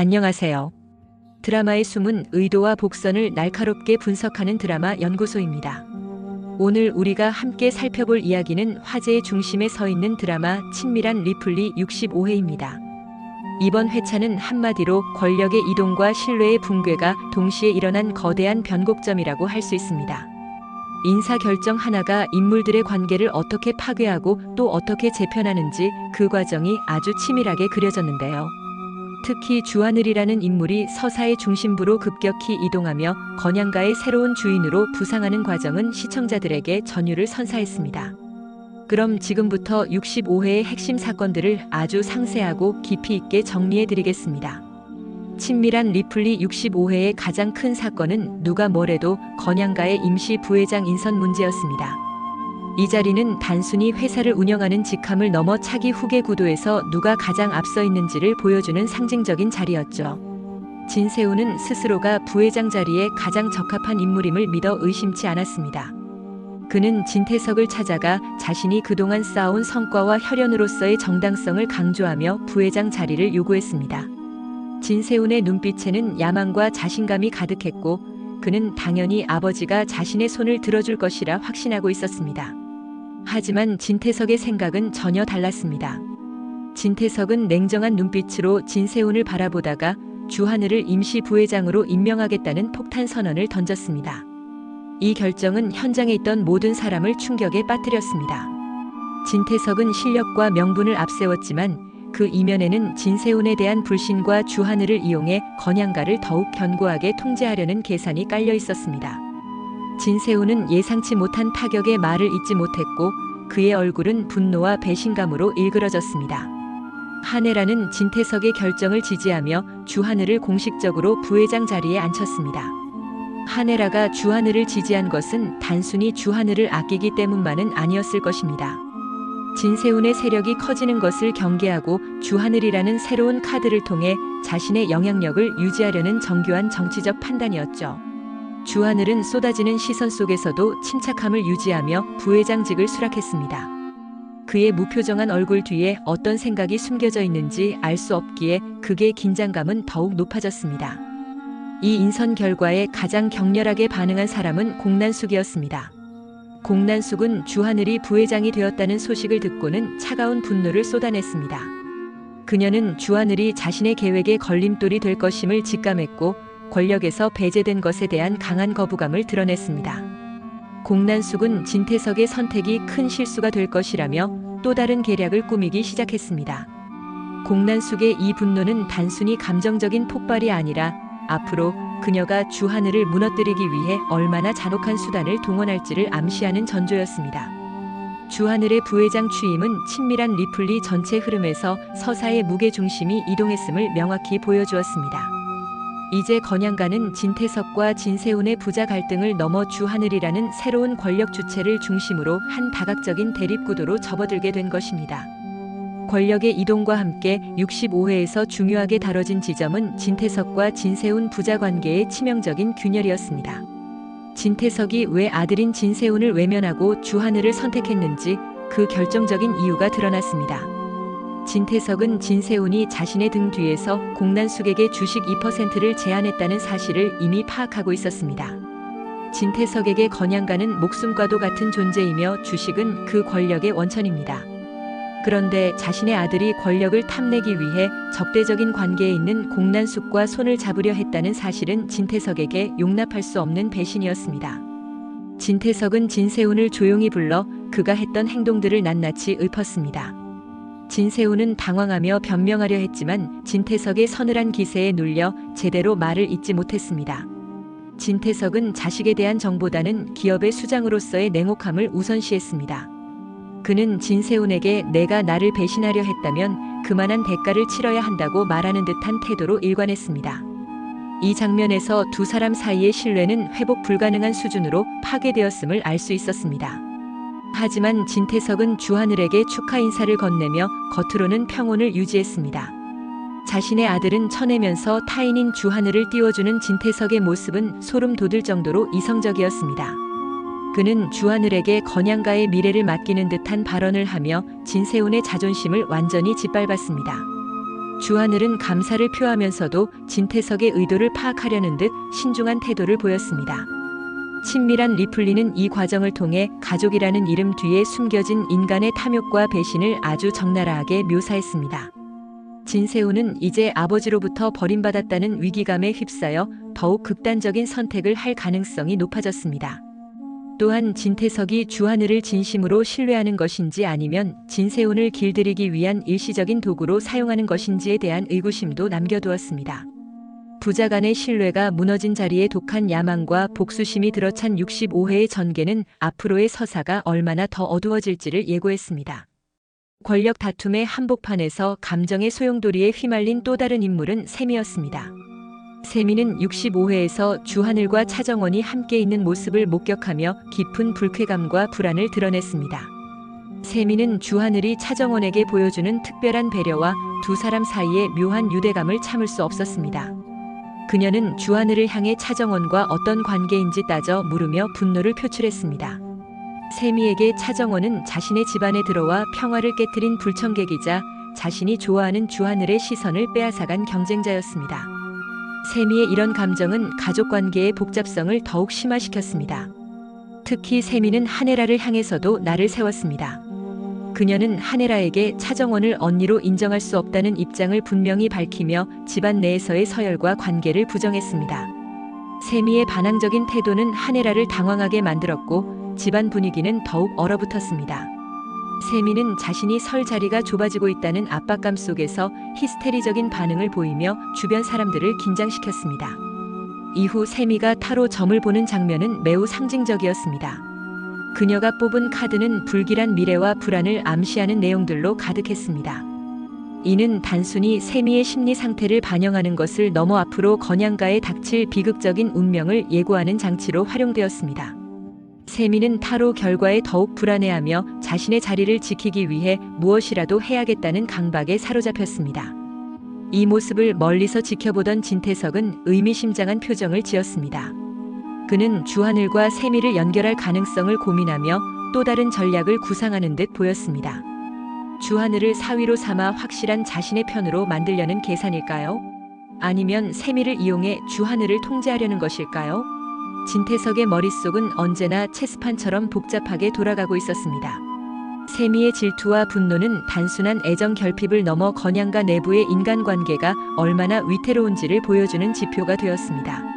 안녕하세요. 드라마의 숨은 의도와 복선을 날카롭게 분석하는 드라마 연구소입니다. 오늘 우리가 함께 살펴볼 이야기는 화제의 중심에 서 있는 드라마 친밀한 리플리 65회입니다. 이번 회차는 한마디로 권력의 이동과 신뢰의 붕괴가 동시에 일어난 거대한 변곡점이라고 할 수 있습니다. 인사 결정 하나가 인물들의 관계를 어떻게 파괴하고 또 어떻게 재편하는지 그 과정이 아주 치밀하게 그려졌는데요. 특히 주하늘이라는 인물이 서사의 중심부로 급격히 이동하며 건양가의 새로운 주인으로 부상하는 과정은 시청자들에게 전율을 선사했습니다. 그럼 지금부터 65회의 핵심 사건들을 아주 상세하고 깊이 있게 정리해 드리겠습니다. 친밀한 리플리 65회의 가장 큰 사건은 누가 뭐래도 건양가의 임시 부회장 인선 문제였습니다. 이 자리는 단순히 회사를 운영하는 직함을 넘어 차기 후계 구도에서 누가 가장 앞서 있는지를 보여주는 상징적인 자리였죠. 진세우는 스스로가 부회장 자리에 가장 적합한 인물임을 믿어 의심치 않았습니다. 그는 진태석을 찾아가 자신이 그동안 쌓아온 성과와 혈연으로서의 정당성을 강조하며 부회장 자리를 요구했습니다. 진세운의 눈빛에는 야망과 자신감이 가득했고 그는 당연히 아버지가 자신의 손을 들어줄 것이라 확신하고 있었습니다. 하지만 진태석의 생각은 전혀 달랐습니다. 진태석은 냉정한 눈빛으로 진세운을 바라보다가 주하늘을 임시 부회장으로 임명하겠다는 폭탄 선언을 던졌습니다. 이 결정은 현장에 있던 모든 사람을 충격에 빠뜨렸습니다. 진태석은 실력과 명분을 앞세웠지만 그 이면에는 진세운에 대한 불신과 주하늘을 이용해 건양가를 더욱 견고하게 통제하려는 계산이 깔려 있었습니다. 진세운은 예상치 못한 타격의 말을 잇지 못했고 그의 얼굴은 분노와 배신감으로 일그러졌습니다. 한혜라는 진태석의 결정을 지지하며 주하늘을 공식적으로 부회장 자리에 앉혔습니다. 한혜라가 주하늘을 지지한 것은 단순히 주하늘을 아끼기 때문만은 아니었을 것입니다. 진세운의 세력이 커지는 것을 경계하고 주하늘이라는 새로운 카드를 통해 자신의 영향력을 유지하려는 정교한 정치적 판단이었죠. 주하늘은 쏟아지는 시선 속에서도 침착함을 유지하며 부회장직을 수락했습니다. 그의 무표정한 얼굴 뒤에 어떤 생각이 숨겨져 있는지 알 수 없기에 극의 긴장감은 더욱 높아졌습니다. 이 인선 결과에 가장 격렬하게 반응한 사람은 공난숙이었습니다. 공난숙은 주하늘이 부회장이 되었다는 소식을 듣고는 차가운 분노를 쏟아냈습니다. 그녀는 주하늘이 자신의 계획에 걸림돌이 될 것임을 직감했고 권력에서 배제된 것에 대한 강한 거부감을 드러냈습니다. 공난숙은 진태석의 선택이 큰 실수가 될 것이라며 또 다른 계략을 꾸미기 시작했습니다. 공난숙의 이 분노는 단순히 감정적인 폭발이 아니라 앞으로 그녀가 주하늘을 무너뜨리기 위해 얼마나 잔혹한 수단을 동원할지를 암시하는 전조였습니다. 주하늘의 부회장 취임은 친밀한 리플리 전체 흐름에서 서사의 무게 중심이 이동했음을 명확히 보여주었습니다. 이제 건양가는 진태석과 진세운의 부자 갈등을 넘어 주하늘이라는 새로운 권력 주체를 중심으로 한 다각적인 대립 구도로 접어들게 된 것입니다. 권력의 이동과 함께 65회에서 중요하게 다뤄진 지점은 진태석과 진세운 부자 관계의 치명적인 균열이었습니다. 진태석이 왜 아들인 진세운을 외면하고 주하늘을 선택했는지 그 결정적인 이유가 드러났습니다. 진태석은 진세운이 자신의 등 뒤에서 공난숙에게 주식 2%를 제안했다는 사실을 이미 파악하고 있었습니다. 진태석에게 건양가는 목숨과도 같은 존재이며 주식은 그 권력의 원천입니다. 그런데 자신의 아들이 권력을 탐내기 위해 적대적인 관계에 있는 공난숙과 손을 잡으려 했다는 사실은 진태석에게 용납할 수 없는 배신이었습니다. 진태석은 진세운을 조용히 불러 그가 했던 행동들을 낱낱이 읊었습니다. 진세운은 당황하며 변명하려 했지만 진태석의 서늘한 기세에 눌려 제대로 말을 잇지 못했습니다. 진태석은 자식에 대한 정보다는 기업의 수장으로서의 냉혹함을 우선시했습니다. 그는 진세운에게 내가 나를 배신하려 했다면 그만한 대가를 치러야 한다고 말하는 듯한 태도로 일관했습니다. 이 장면에서 두 사람 사이의 신뢰는 회복 불가능한 수준으로 파괴되었음을 알 수 있었습니다. 하지만 진태석은 주하늘에게 축하 인사를 건네며 겉으로는 평온을 유지했습니다. 자신의 아들은 쳐내면서 타인인 주하늘을 띄워주는 진태석의 모습은 소름 돋을 정도로 이성적이었습니다. 그는 주하늘에게 건양가의 미래를 맡기는 듯한 발언을 하며 진세운의 자존심을 완전히 짓밟았습니다. 주하늘은 감사를 표하면서도 진태석의 의도를 파악하려는 듯 신중한 태도를 보였습니다. 친밀한 리플리는 이 과정을 통해 가족이라는 이름 뒤에 숨겨진 인간의 탐욕과 배신을 아주 적나라하게 묘사했습니다. 진세우는 이제 아버지로부터 버림받았다는 위기감에 휩싸여 더욱 극단적인 선택을 할 가능성이 높아졌습니다. 또한 진태석이 주하늘을 진심으로 신뢰하는 것인지 아니면 진세운을 길들이기 위한 일시적인 도구로 사용하는 것인지에 대한 의구심도 남겨두었습니다. 부자 간의 신뢰가 무너진 자리에 독한 야망과 복수심이 들어찬 65회의 전개는 앞으로의 서사가 얼마나 더 어두워질지를 예고했습니다. 권력 다툼의 한복판에서 감정의 소용돌이에 휘말린 또 다른 인물은 셈이었습니다. 세미는 65회에서 주하늘과 차정원이 함께 있는 모습을 목격하며 깊은 불쾌감과 불안을 드러냈습니다. 세미는 주하늘이 차정원에게 보여주는 특별한 배려와 두 사람 사이의 묘한 유대감을 참을 수 없었습니다. 그녀는 주하늘을 향해 차정원과 어떤 관계인지 따져 물으며 분노를 표출했습니다. 세미에게 차정원은 자신의 집안에 들어와 평화를 깨뜨린 불청객이자 자신이 좋아하는 주하늘의 시선을 빼앗아간 경쟁자였습니다. 세미의 이런 감정은 가족 관계의 복잡성을 더욱 심화시켰습니다. 특히 세미는 하네라를 향해서도 나를 세웠습니다. 그녀는 하네라에게 차정원을 언니로 인정할 수 없다는 입장을 분명히 밝히며 집안 내에서의 서열과 관계를 부정했습니다. 세미의 반항적인 태도는 하네라를 당황하게 만들었고 집안 분위기는 더욱 얼어붙었습니다. 세미는 자신이 설 자리가 좁아지고 있다는 압박감 속에서 히스테리적인 반응을 보이며 주변 사람들을 긴장시켰습니다. 이후 세미가 타로 점을 보는 장면은 매우 상징적이었습니다. 그녀가 뽑은 카드는 불길한 미래와 불안을 암시하는 내용들로 가득했습니다. 이는 단순히 세미의 심리 상태를 반영하는 것을 넘어 앞으로 건양가에 닥칠 비극적인 운명을 예고하는 장치로 활용되었습니다. 세미는 타로 결과에 더욱 불안해하며 자신의 자리를 지키기 위해 무엇이라도 해야겠다는 강박에 사로잡혔습니다. 이 모습을 멀리서 지켜보던 진태석은 의미심장한 표정을 지었습니다. 그는 주하늘과 세미를 연결할 가능성을 고민하며 또 다른 전략을 구상하는 듯 보였습니다. 주하늘을 사위로 삼아 확실한 자신의 편으로 만들려는 계산일까요? 아니면 세미를 이용해 주하늘을 통제하려는 것일까요? 진태석의 머릿속은 언제나 체스판처럼 복잡하게 돌아가고 있었습니다. 세미의 질투와 분노는 단순한 애정 결핍을 넘어 건양가 내부의 인간관계가 얼마나 위태로운지를 보여주는 지표가 되었습니다.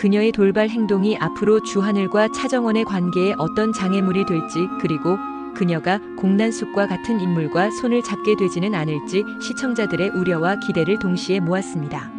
그녀의 돌발 행동이 앞으로 주하늘과 차정원의 관계에 어떤 장애물이 될지 그리고 그녀가 공난숙과 같은 인물과 손을 잡게 되지는 않을지 시청자들의 우려와 기대를 동시에 모았습니다.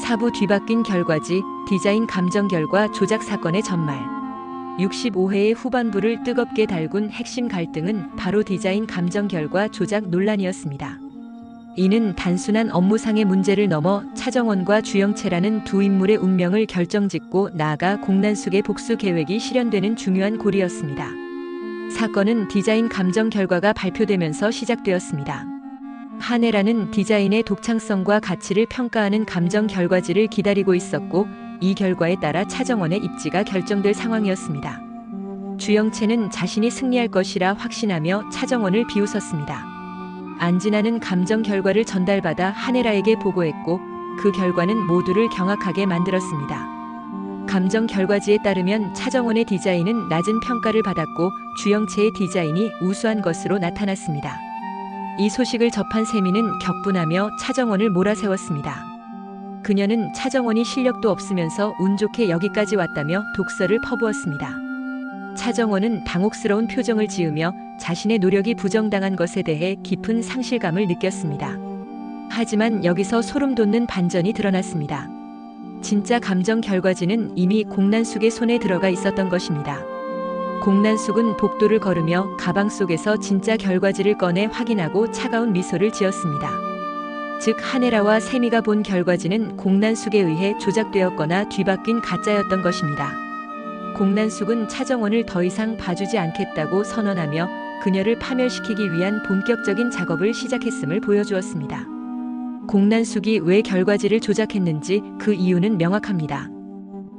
사부 뒤바뀐 결과지 디자인 감정 결과 조작 사건의 전말. 65회의 후반부를 뜨겁게 달군 핵심 갈등은 바로 디자인 감정 결과 조작 논란이었습니다. 이는 단순한 업무상의 문제를 넘어 차정원과 주영채라는 두 인물의 운명을 결정짓고 나아가 공난숙의 복수 계획이 실현되는 중요한 고리였습니다. 사건은 디자인 감정 결과가 발표되면서 시작되었습니다. 하네라는 디자인의 독창성과 가치를 평가하는 감정 결과지를 기다리고 있었고 이 결과에 따라 차정원의 입지가 결정될 상황이었습니다. 주영채는 자신이 승리할 것이라 확신하며 차정원을 비웃었습니다. 안진아는 감정 결과를 전달받아 하네라에게 보고했고 그 결과는 모두를 경악하게 만들었습니다. 감정 결과지에 따르면 차정원의 디자인은 낮은 평가를 받았고 주영채의 디자인이 우수한 것으로 나타났습니다. 이 소식을 접한 세미는 격분하며 차정원을 몰아세웠습니다. 그녀는 차정원이 실력도 없으면서 운 좋게 여기까지 왔다며 독설을 퍼부었습니다. 차정원은 당혹스러운 표정을 지으며 자신의 노력이 부정당한 것에 대해 깊은 상실감을 느꼈습니다. 하지만 여기서 소름 돋는 반전이 드러났습니다. 진짜 감정 결과지는 이미 공난숙의 손에 들어가 있었던 것입니다. 공난숙은 복도를 걸으며 가방 속에서 진짜 결과지를 꺼내 확인하고 차가운 미소를 지었습니다. 즉 하네라와 세미가 본 결과지는 공난숙에 의해 조작되었거나 뒤바뀐 가짜였던 것입니다. 공난숙은 차정원을 더 이상 봐주지 않겠다고 선언하며 그녀를 파멸시키기 위한 본격적인 작업을 시작했음을 보여주었습니다. 공난숙이 왜 결과지를 조작했는지 그 이유는 명확합니다.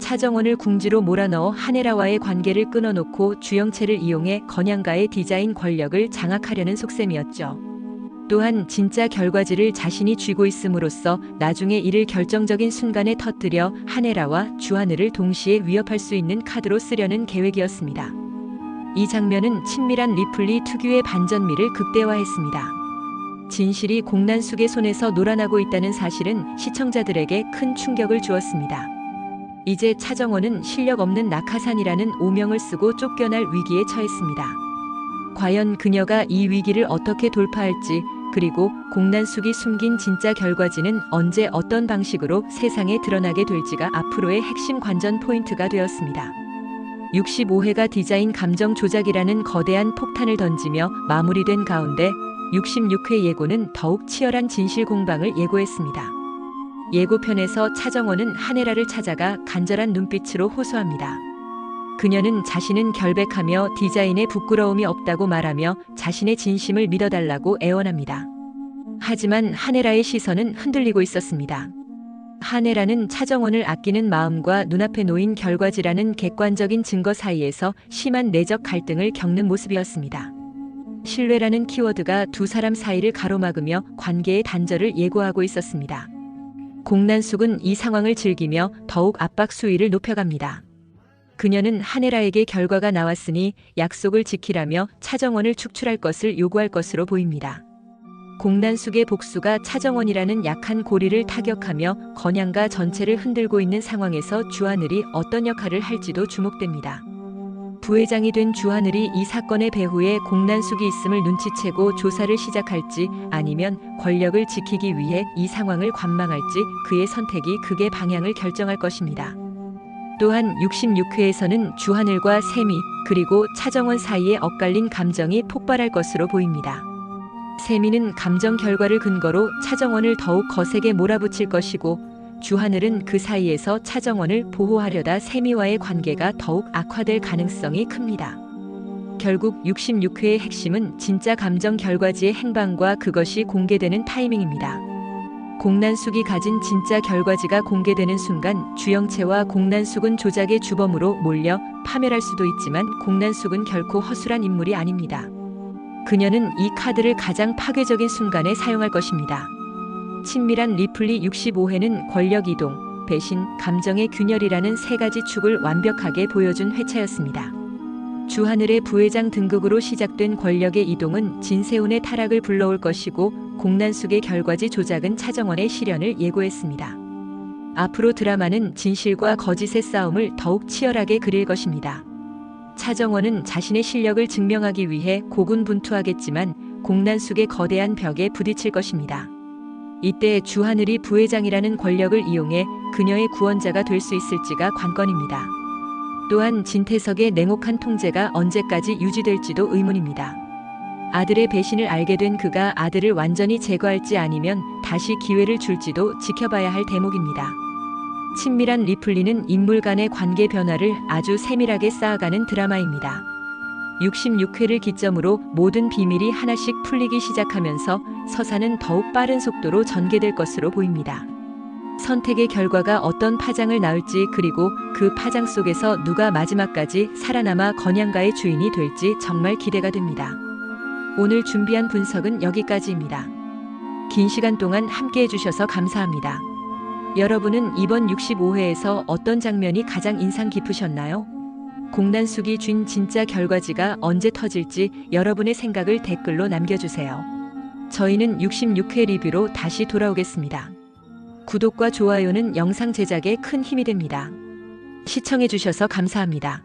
차정원을 궁지로 몰아넣어 하네라와의 관계를 끊어놓고 주영채를 이용해 건양가의 디자인 권력을 장악하려는 속셈이었죠. 또한 진짜 결과지를 자신이 쥐고 있음으로써 나중에 이를 결정적인 순간에 터뜨려 하네라와 주하늘을 동시에 위협할 수 있는 카드로 쓰려는 계획이었습니다. 이 장면은 친밀한 리플리 특유의 반전미를 극대화했습니다. 진실이 공난숙의 손에서 놀아나고 있다는 사실은 시청자들에게 큰 충격을 주었습니다. 이제 차정원은 실력 없는 낙하산이라는 오명을 쓰고 쫓겨날 위기에 처했습니다. 과연 그녀가 이 위기를 어떻게 돌파할지 그리고 공난숙이 숨긴 진짜 결과지는 언제 어떤 방식으로 세상에 드러나게 될지가 앞으로의 핵심 관전 포인트가 되었습니다. 65회가 디자인 감정 조작이라는 거대한 폭탄을 던지며 마무리된 가운데 66회 예고는 더욱 치열한 진실 공방을 예고했습니다. 예고편에서 차정원은 하네라를 찾아가 간절한 눈빛으로 호소합니다. 그녀는 자신은 결백하며 디자인에 부끄러움이 없다고 말하며 자신의 진심을 믿어달라고 애원합니다. 하지만 하네라의 시선은 흔들리고 있었습니다. 하네라는 차정원을 아끼는 마음과 눈앞에 놓인 결과지라는 객관적인 증거 사이에서 심한 내적 갈등을 겪는 모습이었습니다. 신뢰라는 키워드가 두 사람 사이를 가로막으며 관계의 단절을 예고하고 있었습니다. 공난숙은 이 상황을 즐기며 더욱 압박 수위를 높여갑니다. 그녀는 하네라에게 결과가 나왔으니 약속을 지키라며 차정원을 축출할 것을 요구할 것으로 보입니다. 공난숙의 복수가 차정원이라는 약한 고리를 타격하며 건양가 전체를 흔들고 있는 상황에서 주하늘이 어떤 역할을 할지도 주목됩니다. 부회장이 된 주하늘이 이 사건의 배후에 공난숙이 있음을 눈치채고 조사를 시작할지 아니면 권력을 지키기 위해 이 상황을 관망할지 그의 선택이 극의 방향을 결정할 것입니다. 또한 66회에서는 주하늘과 세미 그리고 차정원 사이에 엇갈린 감정이 폭발할 것으로 보입니다. 세미는 감정 결과를 근거로 차정원을 더욱 거세게 몰아붙일 것이고 주하늘은 그 사이에서 차정원을 보호하려다 세미와의 관계가 더욱 악화될 가능성이 큽니다. 결국 66회의 핵심은 진짜 감정 결과지의 행방과 그것이 공개되는 타이밍입니다. 공난숙이 가진 진짜 결과지가 공개되는 순간 주영채와 공난숙은 조작의 주범으로 몰려 파멸할 수도 있지만 공난숙은 결코 허술한 인물이 아닙니다. 그녀는 이 카드를 가장 파괴적인 순간에 사용할 것입니다. 친밀한 리플리 65회는 권력 이동, 배신, 감정의 균열이라는 세 가지 축을 완벽하게 보여준 회차였습니다. 주하늘의 부회장 등극으로 시작된 권력의 이동은 진세운의 타락을 불러올 것이고 공난숙의 결과지 조작은 차정원의 실현을 예고했습니다. 앞으로 드라마는 진실과 거짓의 싸움을 더욱 치열하게 그릴 것입니다. 차정원은 자신의 실력을 증명하기 위해 고군분투하겠지만 공난숙의 거대한 벽에 부딪힐 것입니다. 이때 주하늘이 부회장이라는 권력을 이용해 그녀의 구원자가 될 수 있을지가 관건입니다. 또한 진태석의 냉혹한 통제가 언제까지 유지될지도 의문입니다. 아들의 배신을 알게 된 그가 아들을 완전히 제거할지 아니면 다시 기회를 줄지도 지켜봐야 할 대목입니다. 친밀한 리플리는 인물 간의 관계 변화를 아주 세밀하게 쌓아가는 드라마입니다. 66회를 기점으로 모든 비밀이 하나씩 풀리기 시작하면서 서사는 더욱 빠른 속도로 전개될 것으로 보입니다. 선택의 결과가 어떤 파장을 낳을지 그리고 그 파장 속에서 누가 마지막까지 살아남아 건양가의 주인이 될지 정말 기대가 됩니다. 오늘 준비한 분석은 여기까지입니다. 긴 시간 동안 함께 해주셔서 감사합니다. 여러분은 이번 65회에서 어떤 장면이 가장 인상 깊으셨나요? 공난숙이 준 진짜 결과지가 언제 터질지 여러분의 생각을 댓글로 남겨주세요. 저희는 66회 리뷰로 다시 돌아오겠습니다. 구독과 좋아요는 영상 제작에 큰 힘이 됩니다. 시청해주셔서 감사합니다.